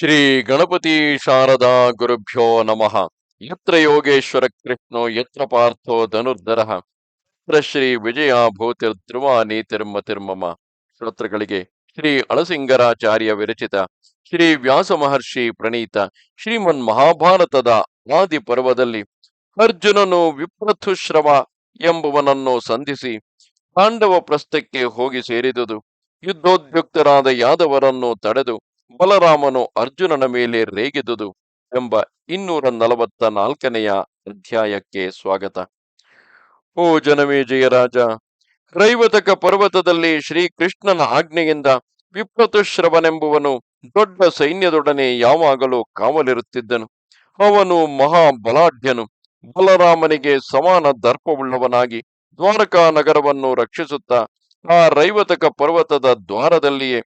ಶ್ರೀ ಗಣಪತಿ ಶಾರದಾ ಗುರುಭ್ಯೋ ನಮಃ. ಯತ್ರ ಯೋಗೇಶ್ವರ ಕೃಷ್ಣೋ, ಯತ್ರ ಪಾರ್ಥೋ ಧನುರ್ಧರ. ಶ್ರೀ ವಿಜಯ ಭೂತಿರ್ ಧ್ರುವ ನೀತಿರ್ಮತಿರ್ಮಮ ಶ್ರೋತೃಗಳಿಗೆ ಶ್ರೀ ಅಳಸಿಂಗರಾಚಾರ್ಯ ವಿರಚಿತ, ಶ್ರೀ ವ್ಯಾಸ ಮಹರ್ಷಿ ಪ್ರಣೀತ, ಶ್ರೀಮನ್ ಮಹಾಭಾರತದ ಆದಿ ಪರ್ವದಲ್ಲಿ ಅರ್ಜುನನು ವಿಪ್ರಥುಶ್ರವ ಎಂಬುವನನ್ನು ಸಂಧಿಸಿ ಪಾಂಡವ ಪ್ರಸ್ಥಕ್ಕೆ ಹೋಗಿ ಸೇರಿದುದು. ಯುದ್ಧೋದ್ಯುಕ್ತರಾದ ಯಾದವರನ್ನು ತಡೆದು ಬಲರಾಮನು ಅರ್ಜುನನ ಮೇಲೆ ರೇಗೆದುದು ಎಂಬ ಇನ್ನೂರ ನಲವತ್ತ ನಾಲ್ಕನೆಯ ಅಧ್ಯಾಯಕ್ಕೆ ಸ್ವಾಗತ. ಓ ಜನಮೇಜಯ ರಾಜ ರೈವತಕ ಪರ್ವತದಲ್ಲಿ ಶ್ರೀಕೃಷ್ಣನ ಆಜ್ಞೆಯಿಂದ ವಿಪ್ರತುಶ್ರವನೆಂಬುವನು ದೊಡ್ಡ ಸೈನ್ಯದೊಡನೆ ಯಾವಾಗಲೂ ಕಾವಲಿರುತ್ತಿದ್ದನು. ಅವನು ಮಹಾ ಬಲಾಢ್ಯನು ಬಲರಾಮನಿಗೆ ಸಮಾನ ದರ್ಪವುಳ್ಳವನಾಗಿ ದ್ವಾರಕಾ ನಗರವನ್ನು ರಕ್ಷಿಸುತ್ತಾ ಆ ರೈವತಕ ಪರ್ವತದ ದ್ವಾರದಲ್ಲಿಯೇ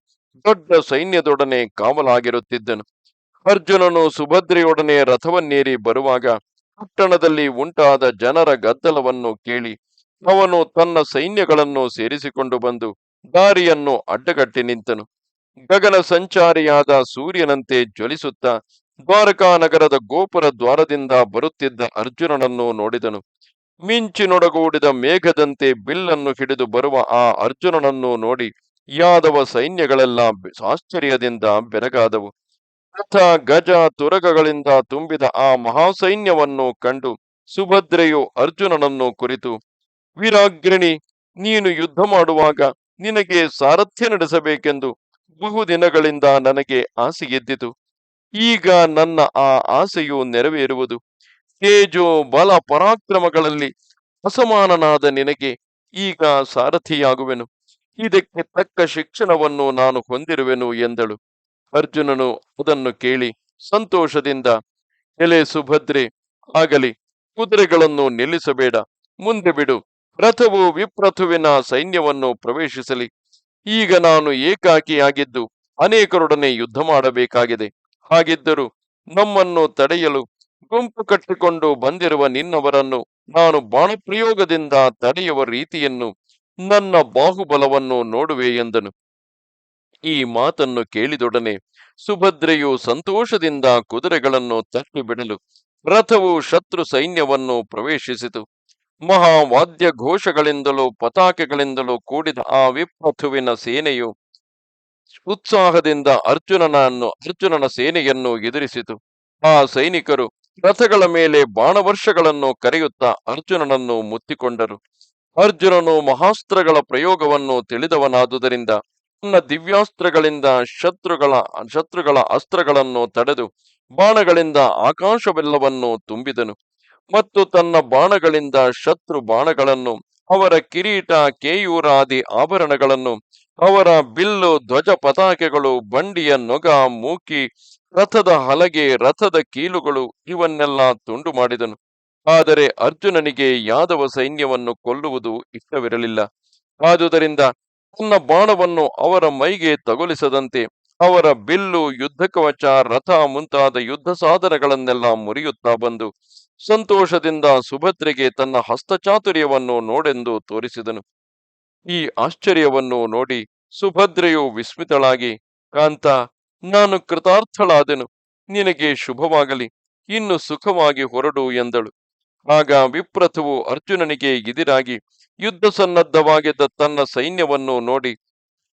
ದೊಡ್ಡ ಸೈನ್ಯದೊಡನೆ ಕಾವಲಾಗಿರುತ್ತಿದ್ದನು. ಅರ್ಜುನನು ಸುಭದ್ರೆಯೊಡನೆ ರಥವನ್ನೇರಿ ಬರುವಾಗ ಪಟ್ಟಣದಲ್ಲಿ ಉಂಟಾದ ಜನರ ಗದ್ದಲವನ್ನು ಕೇಳಿ ಅವನು ತನ್ನ ಸೈನ್ಯಗಳನ್ನು ಸೇರಿಸಿಕೊಂಡು ಬಂದು ದಾರಿಯನ್ನು ಅಡ್ಡಗಟ್ಟಿ ನಿಂತನು. ಗಗನ ಸಂಚಾರಿಯಾದ ಸೂರ್ಯನಂತೆ ಜ್ವಲಿಸುತ್ತ ದ್ವಾರಕಾ ನಗರದ ಗೋಪುರ ದ್ವಾರದಿಂದ ಬರುತ್ತಿದ್ದ ಅರ್ಜುನನನ್ನು ನೋಡಿದನು. ಮಿಂಚಿನೊಡಗೂಡಿದ ಮೇಘದಂತೆ ಬಿಲ್ಲನ್ನು ಹಿಡಿದು ಬರುವ ಆ ಅರ್ಜುನನನ್ನು ನೋಡಿ ಯಾದವ ಸೈನ್ಯಗಳೆಲ್ಲ ಆಶ್ಚರ್ಯದಿಂದ ಬೆರಗಾದವು. ರಥ, ಗಜ, ತುರಗಗಳಿಂದ ತುಂಬಿದ ಆ ಮಹಾಸೈನ್ಯವನ್ನು ಕಂಡು ಸುಭದ್ರೆಯು ಅರ್ಜುನನನ್ನು ಕುರಿತು, ವೀರಾಗ್ರಣಿ, ನೀನು ಯುದ್ಧ ಮಾಡುವಾಗ ನಿನಗೆ ಸಾರಥ್ಯ ನಡೆಸಬೇಕೆಂದು ಬಹುದಿನಗಳಿಂದ ನನಗೆ ಆಸೆಗೆದ್ದಿತು ಈಗ ನನ್ನ ಆ ಆಸೆಯು ನೆರವೇರುವುದು. ತೇಜೋ, ಬಲ, ಪರಾಕ್ರಮಗಳಲ್ಲಿ ಅಸಮಾನನಾದ ನಿನಗೆ ಈಗ ಸಾರಥಿಯಾಗುವೆನು. ಇದಕ್ಕೆ ತಕ್ಕ ಶಿಕ್ಷಣವನ್ನು ನಾನು ಹೊಂದಿರುವೆನು ಎಂದಳು. ಅರ್ಜುನನು ಅದನ್ನು ಕೇಳಿ ಸಂತೋಷದಿಂದ, ಎಲೆ ಸುಭದ್ರೆ, ಆಗಲಿ, ಕುದುರೆಗಳನ್ನು ನಿಲ್ಲಿಸಬೇಡ. ಮುಂದೆ ಬಿಡು. ರಥವು ವಿಪ್ರಥುವಿನ ಸೈನ್ಯವನ್ನು ಪ್ರವೇಶಿಸಲಿ. ಈಗ ನಾನು ಏಕಾಕಿಯಾಗಿದ್ದು ಅನೇಕರೊಡನೆ ಯುದ್ಧ ಮಾಡಬೇಕಾಗಿದೆ. ಹಾಗಿದ್ದರೂ ನಮ್ಮನ್ನು ತಡೆಯಲು ಗುಂಪು ಕಟ್ಟಿಕೊಂಡು ಬಂದಿರುವ ನಿನ್ನವರನ್ನು ನಾನು ಬಾಣಪ್ರಯೋಗದಿಂದ ತಡೆಯುವ ರೀತಿಯನ್ನು ನನ್ನ ಬಾಹುಬಲವನ್ನು ನೋಡುವೆ ಎಂದನು. ಈ ಮಾತನ್ನು ಕೇಳಿದೊಡನೆ ಸುಭದ್ರೆಯು ಸಂತೋಷದಿಂದ ಕುದುರೆಗಳನ್ನು ತಟ್ಟಿ ಬಿಡಲು ರಥವು ಶತ್ರು ಸೈನ್ಯವನ್ನು ಪ್ರವೇಶಿಸಿತು. ಮಹಾವಾದ್ಯ ಘೋಷಗಳಿಂದಲೂ ಪತಾಕೆಗಳಿಂದಲೂ ಕೂಡಿದ ಆ ವಿಪ್ರಥುವಿನ ಸೇನೆಯು ಉತ್ಸಾಹದಿಂದ ಅರ್ಜುನನನ್ನು ಅರ್ಜುನನ ಸೇನೆಯನ್ನು ಎದುರಿಸಿತು. ಆ ಸೈನಿಕರು ರಥಗಳ ಮೇಲೆ ಬಾಣವರ್ಷಗಳನ್ನು ಕರೆಯುತ್ತಾ ಅರ್ಜುನನನ್ನು ಮುತ್ತಿಕೊಂಡರು. ಅರ್ಜುನನು ಮಹಾಸ್ತ್ರಗಳ ಪ್ರಯೋಗವನ್ನು ತಿಳಿದವನಾದುದರಿಂದ ತನ್ನ ದಿವ್ಯಾಸ್ತ್ರಗಳಿಂದ ಶತ್ರುಗಳ ಶತ್ರುಗಳ ಅಸ್ತ್ರಗಳನ್ನು ತಡೆದು ಬಾಣಗಳಿಂದ ಆಕಾಶವೆಲ್ಲವನ್ನು ತುಂಬಿದನು. ಮತ್ತು ತನ್ನ ಬಾಣಗಳಿಂದ ಶತ್ರು ಬಾಣಗಳನ್ನು, ಅವರ ಕಿರೀಟ, ಕೇಯೂರಾದಿ ಆಭರಣಗಳನ್ನು, ಅವರ ಬಿಲ್ಲು, ಧ್ವಜ ಪತಾಕೆಗಳು, ಬಂಡಿಯ ನೊಗ, ಮೂಕಿ, ರಥದ ಹಲಗೆ, ರಥದ ಕೀಲುಗಳು ಇವನ್ನೆಲ್ಲ ತುಂಡು ಮಾಡಿದನು. ಆದರೆ ಅರ್ಜುನನಿಗೆ ಯಾದವ ಸೈನ್ಯವನ್ನು ಕೊಲ್ಲುವುದು ಇಷ್ಟವಿರಲಿಲ್ಲ. ಆದುದರಿಂದ ತನ್ನ ಬಾಣವನ್ನು ಅವರ ಮೈಗೆ ತಗುಲಿಸದಂತೆ ಅವರ ಬಿಲ್ಲು ಯುದ್ಧ ಕವಚ ರಥ ಮುಂತಾದ ಯುದ್ಧ ಸಾಧನಗಳನ್ನೆಲ್ಲ ಮುರಿಯುತ್ತಾ ಬಂದು ಸಂತೋಷದಿಂದ ಸುಭದ್ರೆಗೆ ತನ್ನ ಹಸ್ತಚಾತುರ್ಯವನ್ನು ನೋಡೆಂದು ತೋರಿಸಿದನು. ಈ ಆಶ್ಚರ್ಯವನ್ನು ನೋಡಿ ಸುಭದ್ರೆಯು ವಿಸ್ಮಿತಳಾಗಿ, ಕಾಂತ, ನಾನು ಕೃತಾರ್ಥಳಾದೆನು. ನಿನಗೆ ಶುಭವಾಗಲಿ. ಇನ್ನು ಸುಖವಾಗಿ ಹೊರಡು ಎಂದಳು. ಆಗ ವಿಪ್ರಥುವು ಅರ್ಜುನನಿಗೆ ಎದಿರಾಗಿ ಯುದ್ಧ ಸನ್ನದ್ಧವಾಗಿದ್ದ ತನ್ನ ಸೈನ್ಯವನ್ನು ನೋಡಿ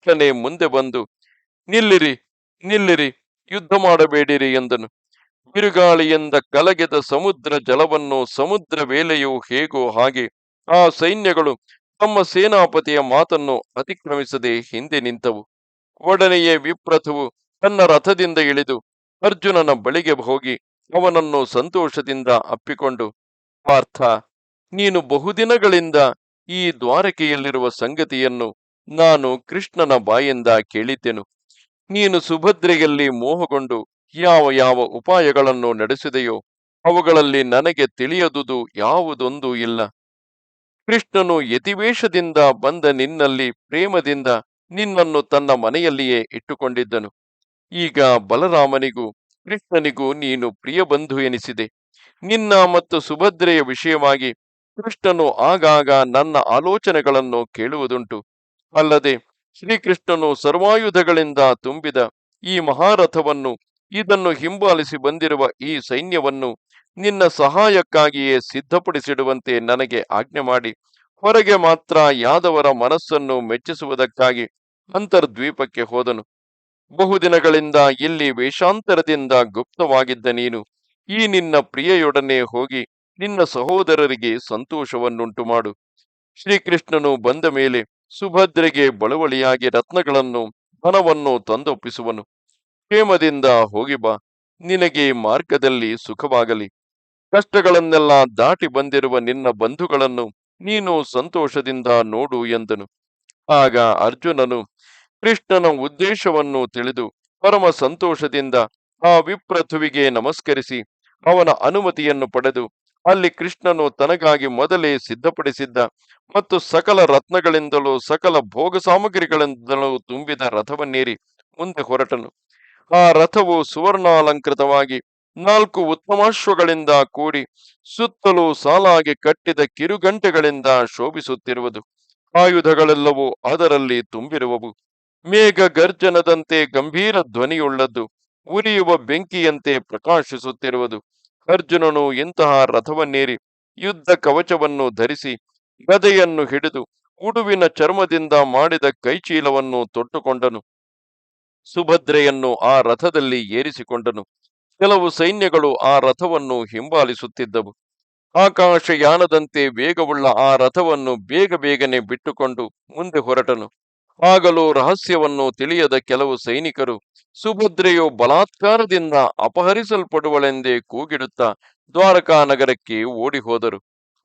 ತನೆ ಮುಂದೆ ಬಂದು, ನಿಲ್ಲಿರಿ ನಿಲ್ಲಿರಿ, ಯುದ್ಧ ಮಾಡಬೇಡಿರಿ ಎಂದನು. ಬಿರುಗಾಳಿಯಿಂದ ಕಲಗೆದ ಸಮುದ್ರ ಜಲವನ್ನು ಸಮುದ್ರ ವೇಲೆಯು ಹೇಗೋ ಹಾಗೆ ಆ ಸೈನ್ಯಗಳು ತಮ್ಮ ಸೇನಾಪತಿಯ ಮಾತನ್ನು ಅತಿಕ್ರಮಿಸದೆ ಹಿಂದೆ ನಿಂತವು. ಒಡನೆಯೇ ವಿಪ್ರಥವು ತನ್ನ ರಥದಿಂದ ಇಳಿದು ಅರ್ಜುನನ ಬಳಿಗೆ ಹೋಗಿ ಅವನನ್ನು ಸಂತೋಷದಿಂದ ಅಪ್ಪಿಕೊಂಡು ಪಾರ್ಥ, ನೀನು ಬಹುದಿನಗಳಿಂದ ಈ ದ್ವಾರಕೆಯಲ್ಲಿರುವ ಸಂಗತಿಯನ್ನು ನಾನು ಕೃಷ್ಣನ ಬಾಯಿಂದ ಕೇಳಿದ್ದೆನು. ನೀನು ಸುಭದ್ರೆಯಲ್ಲಿ ಮೋಹಗೊಂಡು ಯಾವ ಯಾವ ಉಪಾಯಗಳನ್ನು ನಡೆಸಿದೆಯೋ ಅವುಗಳಲ್ಲಿ ನನಗೆ ತಿಳಿಯದುದು ಯಾವುದೊಂದು ಇಲ್ಲ. ಕೃಷ್ಣನು ಯತಿವೇಷದಿಂದ ಬಂದ ನಿನ್ನಲ್ಲಿ ಪ್ರೇಮದಿಂದ ನಿನ್ನನ್ನು ತನ್ನ ಮನೆಯಲ್ಲಿಯೇ ಇಟ್ಟುಕೊಂಡಿದ್ದನು. ಈಗ ಬಲರಾಮನಿಗೂ ಕೃಷ್ಣನಿಗೂ ನೀನು ಪ್ರಿಯ ಬಂಧು ಎನಿಸಿದೆ. ನಿನ್ನ ಮತ್ತು ಸುಭದ್ರೆಯ ವಿಷಯವಾಗಿ ಕೃಷ್ಣನು ಆಗಾಗ ನನ್ನ ಆಲೋಚನೆಗಳನ್ನು ಕೇಳುವುದುಂಟು. ಅಲ್ಲದೆ ಶ್ರೀಕೃಷ್ಣನು ಸರ್ವಾಯುಧಗಳಿಂದ ತುಂಬಿದ ಈ ಮಹಾರಥವನ್ನು, ಇದನ್ನು ಹಿಂಬಾಲಿಸಿ ಬಂದಿರುವ ಈ ಸೈನ್ಯವನ್ನು ನಿನ್ನ ಸಹಾಯಕ್ಕಾಗಿಯೇ ಸಿದ್ಧಪಡಿಸಿಡುವಂತೆ ನನಗೆ ಆಜ್ಞೆ ಮಾಡಿ. ಹೊರಗೆ ಮಾತ್ರ ಯಾದವರ ಮನಸ್ಸನ್ನು ಮೆಚ್ಚಿಸುವುದಕ್ಕಾಗಿ ಅಂತರ್ದ್ವೀಪಕ್ಕೆ ಹೋದನು. ಬಹುದಿನಗಳಿಂದ ಇಲ್ಲಿ ವೇಷಾಂತರದಿಂದ ಗುಪ್ತವಾಗಿದ್ದ ನೀನು ಈ ನಿನ್ನ ಪ್ರಿಯೆಯೊಡನೆ ಹೋಗಿ ನಿನ್ನ ಸಹೋದರರಿಗೆ ಸಂತೋಷವನ್ನುಂಟು ಮಾಡು. ಶ್ರೀಕೃಷ್ಣನು ಬಂದ ಮೇಲೆ ಸುಭದ್ರೆಗೆ ಬಳುವಳಿಯಾಗಿ ರತ್ನಗಳನ್ನು, ಧನವನ್ನು ತಂದೊಪ್ಪಿಸುವನು. ಕ್ಷೇಮದಿಂದ ಹೋಗಿ ಬಾ, ನಿನಗೆ ಮಾರ್ಗದಲ್ಲಿ ಸುಖವಾಗಲಿ. ಕಷ್ಟಗಳನ್ನೆಲ್ಲ ದಾಟಿ ಬಂದಿರುವ ನಿನ್ನ ಬಂಧುಗಳನ್ನು ನೀನು ಸಂತೋಷದಿಂದ ನೋಡು ಎಂದನು. ಆಗ ಅರ್ಜುನನು ಕೃಷ್ಣನ ಉದ್ದೇಶವನ್ನು ತಿಳಿದು ಪರಮ ಸಂತೋಷದಿಂದ ಆ ವಿಪ್ರಥುವಿಗೆ ನಮಸ್ಕರಿಸಿ, ಅವನ ಅನುಮತಿಯನ್ನು ಪಡೆದು, ಅಲ್ಲಿ ಕೃಷ್ಣನು ತನಗಾಗಿ ಮೊದಲೇ ಸಿದ್ಧಪಡಿಸಿದ್ದ ಮತ್ತು ಸಕಲ ರತ್ನಗಳಿಂದಲೂ ಸಕಲ ಭೋಗ ಸಾಮಗ್ರಿಗಳಿಂದಲೂ ತುಂಬಿದ ರಥವನ್ನೇರಿ ಮುಂದೆ ಹೊರಟನು. ಆ ರಥವು ಸುವರ್ಣಾಲಂಕೃತವಾಗಿ ನಾಲ್ಕು ಉತ್ತಮಾಶ್ವಗಳಿಂದ ಕೂಡಿ ಸುತ್ತಲೂ ಸಾಲಾಗಿ ಕಟ್ಟಿದ ಕಿರುಗಂಟೆಗಳಿಂದ ಶೋಭಿಸುತ್ತಿರುವುದು. ಆಯುಧಗಳೆಲ್ಲವೂ ಅದರಲ್ಲಿ ತುಂಬಿರುವವು. ಮೇಘ ಗರ್ಜನದಂತೆ ಗಂಭೀರ ಧ್ವನಿಯುಳ್ಳದ್ದು. ಉರಿಯುವ ಬೆಂಕಿಯಂತೆ ಪ್ರಕಾಶಿಸುತ್ತಿರುವುದು. ಅರ್ಜುನನು ಇಂತಹ ರಥವನ್ನೇರಿ ಯುದ್ಧ ಕವಚವನ್ನು ಧರಿಸಿ ಗದೆಯನ್ನು ಹಿಡಿದು ಉಡುವಿನ ಚರ್ಮದಿಂದ ಮಾಡಿದ ಕೈಚೀಲವನ್ನು ತೊಟ್ಟುಕೊಂಡನು. ಸುಭದ್ರೆಯನ್ನು ಆ ರಥದಲ್ಲಿ ಏರಿಸಿಕೊಂಡನು. ಕೆಲವು ಸೈನ್ಯಗಳು ಆ ರಥವನ್ನು ಹಿಂಬಾಲಿಸುತ್ತಿದ್ದವು. ಆಕಾಶಯಾನದಂತೆ ವೇಗವುಳ್ಳ ಆ ರಥವನ್ನು ಬೇಗ ಬೇಗನೆ ಬಿಟ್ಟುಕೊಂಡು ಮುಂದೆ ಹೊರಟನು. ಆಗಲೂ ರಹಸ್ಯವನ್ನು ತಿಳಿಯದ ಕೆಲವು ಸೈನಿಕರು ಸುಭದ್ರೆಯು ಬಲಾತ್ಕಾರದಿಂದ ಅಪಹರಿಸಲ್ಪಡುವಳೆಂದೇ ಕೂಗಿಡುತ್ತಾ ದ್ವಾರಕಾ ನಗರಕ್ಕೆ ಓಡಿ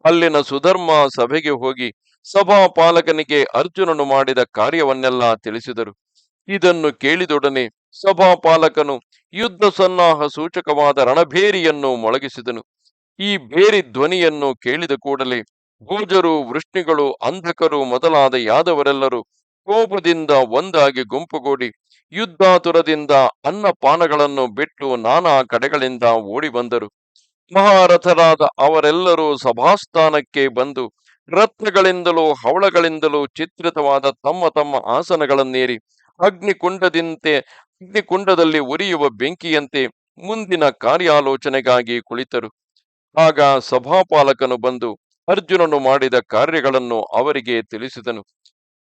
ಅಲ್ಲಿನ ಸುಧರ್ಮ ಸಭೆಗೆ ಹೋಗಿ ಸಭಾಪಾಲಕನಿಗೆ ಅರ್ಜುನನು ಮಾಡಿದ ಕಾರ್ಯವನ್ನೆಲ್ಲ ತಿಳಿಸಿದರು. ಇದನ್ನು ಕೇಳಿದೊಡನೆ ಸಭಾಪಾಲಕನು ಯುದ್ಧ ಸನ್ನಾಹ ಸೂಚಕವಾದ ರಣಭೇರಿಯನ್ನು ಮೊಳಗಿಸಿದನು. ಈ ಬೇರಿ ಧ್ವನಿಯನ್ನು ಕೇಳಿದ ಕೂಡಲೇ ಭೋಜರು, ವೃಷ್ಣಿಗಳು, ಅಂಧಕರು ಮೊದಲಾದ ಯಾದವರೆಲ್ಲರೂ ಕೋಪದಿಂದ ಒಂದಾಗಿ ಗುಂಪುಗೂಡಿ, ಯುದ್ಧಾತುರದಿಂದ ಅನ್ನಪಾನಗಳನ್ನು ಬಿಟ್ಟು ನಾನಾ ಕಡೆಗಳಿಂದ ಓಡಿ ಬಂದರು ಮಹಾರಥರಾದ ಅವರೆಲ್ಲರೂ ಸಭಾಸ್ಥಾನಕ್ಕೆ ಬಂದು, ರತ್ನಗಳಿಂದಲೂ ಹವಳಗಳಿಂದಲೂ ಚಿತ್ರಿತವಾದ ತಮ್ಮ ತಮ್ಮ ಆಸನಗಳನ್ನೇರಿ, ಅಗ್ನಿಕುಂಡದಂತೆ, ಅಗ್ನಿಕುಂಡದಲ್ಲಿ ಉರಿಯುವ ಬೆಂಕಿಯಂತೆ ಮುಂದಿನ ಕಾರ್ಯಾಲೋಚನೆಗಾಗಿ ಕುಳಿತರು. ಆಗ ಸಭಾಪಾಲಕನು ಬಂದು ಅರ್ಜುನನು ಮಾಡಿದ ಕಾರ್ಯಗಳನ್ನು ಅವರಿಗೆ ತಿಳಿಸಿದನು.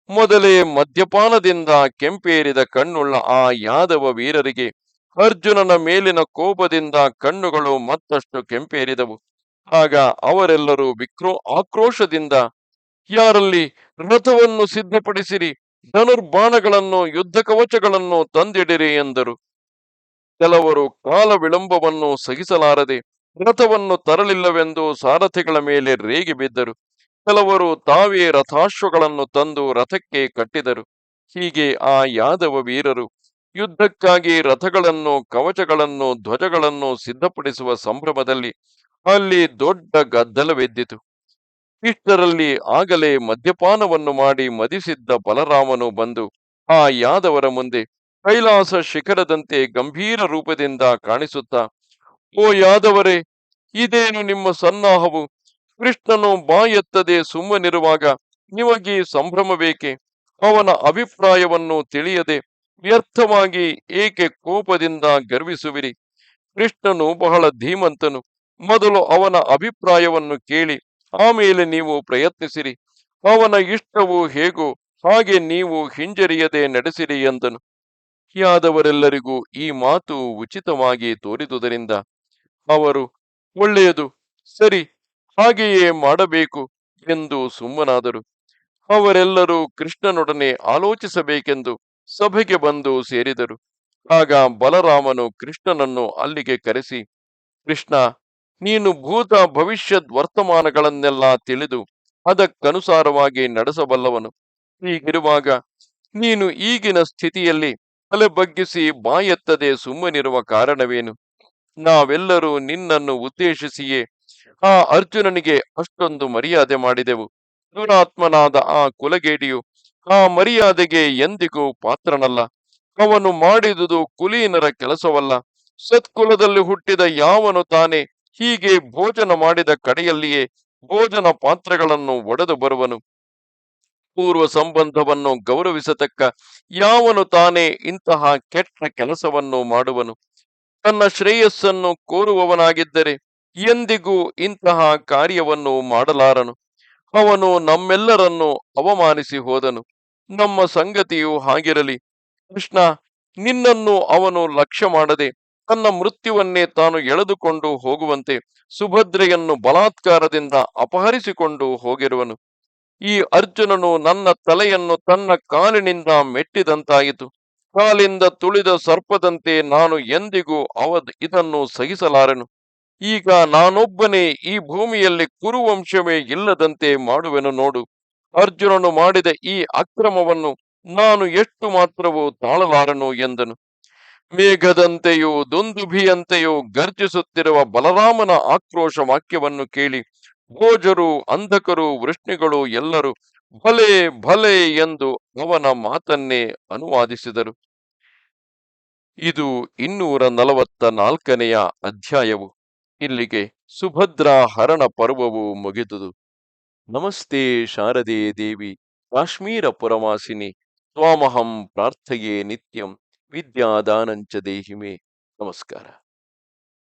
ಮೊದಲೇ ಮದ್ಯಪಾನದಿಂದ ಕೆಂಪೇರಿದ ಕಣ್ಣುಳ್ಳ ಆ ಯಾದವ ವೀರರಿಗೆ ಅರ್ಜುನನ ಮೇಲಿನ ಕೋಪದಿಂದ ಕಣ್ಣುಗಳು ಮತ್ತಷ್ಟು ಕೆಂಪೇರಿದವು. ಆಗ ಅವರೆಲ್ಲರೂ ವಿಕ್ರೋ ಆಕ್ರೋಶದಿಂದ, ಯಾರಲ್ಲಿ ರಥವನ್ನು ಸಿದ್ಧಪಡಿಸಿರಿ, ಧನುರ್ಬಾಣಗಳನ್ನು, ಯುದ್ಧ ಕವಚಗಳನ್ನು ತಂದಿಡಿರಿ ಎಂದರು. ಕೆಲವರು ಕಾಲ ವಿಳಂಬವನ್ನು ಸಹಿಸಲಾರದೆ ರಥವನ್ನು ತರಲಿಲ್ಲವೆಂದು ಸಾರಥಿಗಳ ಮೇಲೆ ರೇಗಿ ಬಿದ್ದರು. ಕೆಲವರು ತಾವೇ ರಥಾಶ್ವಗಳನ್ನು ತಂದು ರಥಕ್ಕೆ ಕಟ್ಟಿದರು. ಹೀಗೆ ಆ ಯಾದವ ವೀರರು ಯುದ್ಧಕ್ಕಾಗಿ ರಥಗಳನ್ನು, ಕವಚಗಳನ್ನು, ಧ್ವಜಗಳನ್ನು ಸಿದ್ಧಪಡಿಸುವ ಸಂಭ್ರಮದಲ್ಲಿ ಅಲ್ಲಿ ದೊಡ್ಡ ಗದ್ದಲವೆದ್ದಿತು. ಇಷ್ಟರಲ್ಲಿ ಆಗಲೇ ಮದ್ಯಪಾನವನ್ನು ಮಾಡಿ ಮದಿಸಿದ್ದ ಬಲರಾಮನು ಬಂದು ಆ ಯಾದವರ ಮುಂದೆ ಕೈಲಾಸ ಶಿಖರದಂತೆ ಗಂಭೀರ ರೂಪದಿಂದ ಕಾಣಿಸುತ್ತಾ, ಓ ಯಾದವರೇ, ಇದೇನು ನಿಮ್ಮ ಸನ್ನಾಹವು? ಕೃಷ್ಣನು ಬಾ ಎತ್ತದೆ ಸುಮ್ಮನಿರುವಾಗ, ನಿಮಗೆ ಸಂಭ್ರಮ ಬೇಕೆ ಅವನ ಅಭಿಪ್ರಾಯವನ್ನು ತಿಳಿಯದೆ ವ್ಯರ್ಥವಾಗಿ ಏಕೆ ಕೋಪದಿಂದ ಗರ್ವಿಸುವಿರಿ? ಕೃಷ್ಣನು ಬಹಳ ಧೀಮಂತನು. ಮೊದಲು ಅವನ ಅಭಿಪ್ರಾಯವನ್ನು ಕೇಳಿ, ಆಮೇಲೆ ನೀವು ಪ್ರಯತ್ನಿಸಿರಿ. ಅವನ ಇಷ್ಟವು ಹೇಗೋ ಹಾಗೆ ನೀವು ಹಿಂಜರಿಯದೆ ನಡೆಸಿರಿ ಎಂದನು. ಯಾದವರೆಲ್ಲರಿಗೂ ಈ ಮಾತು ಉಚಿತವಾಗಿ ತೋರಿದುದರಿಂದ ಅವರು, ಒಳ್ಳೆಯದು, ಸರಿ. ಹಾಗೆಯೇ ಮಾಡಬೇಕು ಎಂದು ಸುಮ್ಮನಾದರು. ಅವರೆಲ್ಲರೂ ಕೃಷ್ಣನೊಡನೆ ಆಲೋಚಿಸಬೇಕೆಂದು ಸಭೆಗೆ ಬಂದು ಸೇರಿದರು. ಆಗ ಬಲರಾಮನು ಕೃಷ್ಣನನ್ನು ಅಲ್ಲಿಗೆ ಕರೆಸಿ, ಕೃಷ್ಣ, ನೀನು ಭೂತ ಭವಿಷ್ಯದ್ ವರ್ತಮಾನಗಳನ್ನೆಲ್ಲ ತಿಳಿದು ಅದಕ್ಕನುಸಾರವಾಗಿ ನಡೆಸಬಲ್ಲವನು. ಹೀಗಿರುವಾಗ ನೀನು ಈಗಿನ ಸ್ಥಿತಿಯಲ್ಲಿ ತಲೆ ಬಗ್ಗಿಸಿ ಬಾಯೆತ್ತದೆ ಸುಮ್ಮನಿರುವ ಕಾರಣವೇನು? ನಾವೆಲ್ಲರೂ ನಿನ್ನನ್ನು ಉದ್ದೇಶಿಸಿಯೇ ಆ ಅರ್ಜುನನಿಗೆ ಅಷ್ಟೊಂದು ಮರ್ಯಾದೆ ಮಾಡಿದೆವು. ದುರಾತ್ಮನಾದ ಆ ಕುಲಗೇಡಿಯು ಆ ಮರ್ಯಾದೆಗೆ ಎಂದಿಗೂ ಪಾತ್ರನಲ್ಲ. ಅವನು ಮಾಡಿದುದು ಕುಲೀನರ ಕೆಲಸವಲ್ಲ. ಸತ್ಕುಲದಲ್ಲಿ ಹುಟ್ಟಿದ ಯಾವನು ತಾನೆ ಹೀಗೆ ಭೋಜನ ಮಾಡಿದ ಕಡೆಯಲ್ಲಿಯೇ ಭೋಜನ ಪಾತ್ರಗಳನ್ನು ಒಡೆದು ಬರುವನು. ಪೂರ್ವ ಸಂಬಂಧವನ್ನು ಗೌರವಿಸತಕ್ಕ ಯಾವನು ತಾನೇ ಇಂತಹ ಕೆಟ್ಟ ಕೆಲಸವನ್ನು ಮಾಡುವನು. ತನ್ನ ಶ್ರೇಯಸ್ಸನ್ನು ಕೋರುವವನಾಗಿದ್ದರೆ ಎಂದಿಗೂ ಇಂತಹ ಕಾರ್ಯವನ್ನು ಮಾಡಲಾರನು. ಅವನು ನಮ್ಮೆಲ್ಲರನ್ನು ಅವಮಾನಿಸಿ ಹೋದನು. ನಮ್ಮ ಸಂಗತಿಯು ಹಾಗಿರಲಿ. ಕೃಷ್ಣ, ನಿನ್ನನ್ನು ಅವನು ಲಕ್ಷ್ಯ ಮಾಡದೆ ತನ್ನ ಮೃತ್ಯುವನ್ನೇ ತಾನು ಎಳೆದುಕೊಂಡು ಹೋಗುವಂತೆ ಸುಭದ್ರೆಯನ್ನು ಬಲಾತ್ಕಾರದಿಂದ ಅಪಹರಿಸಿಕೊಂಡು ಹೋಗಿರುವನು. ಈ ಅರ್ಜುನನು ನನ್ನ ತಲೆಯನ್ನು ತನ್ನ ಕಾಲಿನಿಂದ ಮೆಟ್ಟಿದಂತಾಯಿತು. ಕಾಲಿಂದ ತುಳಿದ ಸರ್ಪದಂತೆ ನಾನು ಎಂದಿಗೂ ಅವ ಇದನ್ನು ಸಹಿಸಲಾರೆನು. ಈಗ ನಾನೊಬ್ಬನೇ ಈ ಭೂಮಿಯಲ್ಲಿ ಕುರುವಂಶವೇ ಇಲ್ಲದಂತೆ ಮಾಡುವೆನು ನೋಡು. ಅರ್ಜುನನು ಮಾಡಿದ ಈ ಅಕ್ರಮವನ್ನು ನಾನು ಎಷ್ಟು ಮಾತ್ರವೂ ತಾಳಲಾರನು ಎಂದನು. ಮೇಘದಂತೆಯೂ ದುಂದುಭಿಯಂತೆಯೂ ಗರ್ಜಿಸುತ್ತಿರುವ ಬಲರಾಮನ ಆಕ್ರೋಶ ವಾಕ್ಯವನ್ನು ಕೇಳಿ ಭೋಜರು, ಅಂಧಕರು, ವೃಷ್ಣಿಗಳು ಎಲ್ಲರೂ ಭಲೆ ಭಲೆ ಎಂದು ಅವನ ಮಾತನ್ನೇ ಅನುವಾದಿಸಿದರು. ಇದು ಇನ್ನೂರ ನಲವತ್ತ ನಾಲ್ಕನೆಯ ಅಧ್ಯಾಯವು. ಇಲ್ಲಿಗೆ ಸುಭದ್ರಾ ಹರಣ ಪರ್ವವು ಮುಗಿದುದು. ನಮಸ್ತೆ ಶಾರದೆ ದೇವಿ, ಕಾಶ್ಮೀರ ಪುರವಾಸಿನಿ, ತ್ವಾಮಹಂ ಪ್ರಾರ್ಥೆಯೇ ನಿತ್ಯಂ, ವಿದ್ಯಾದಾನಂಚ ದೇಹಿಮೆ. ನಮಸ್ಕಾರ.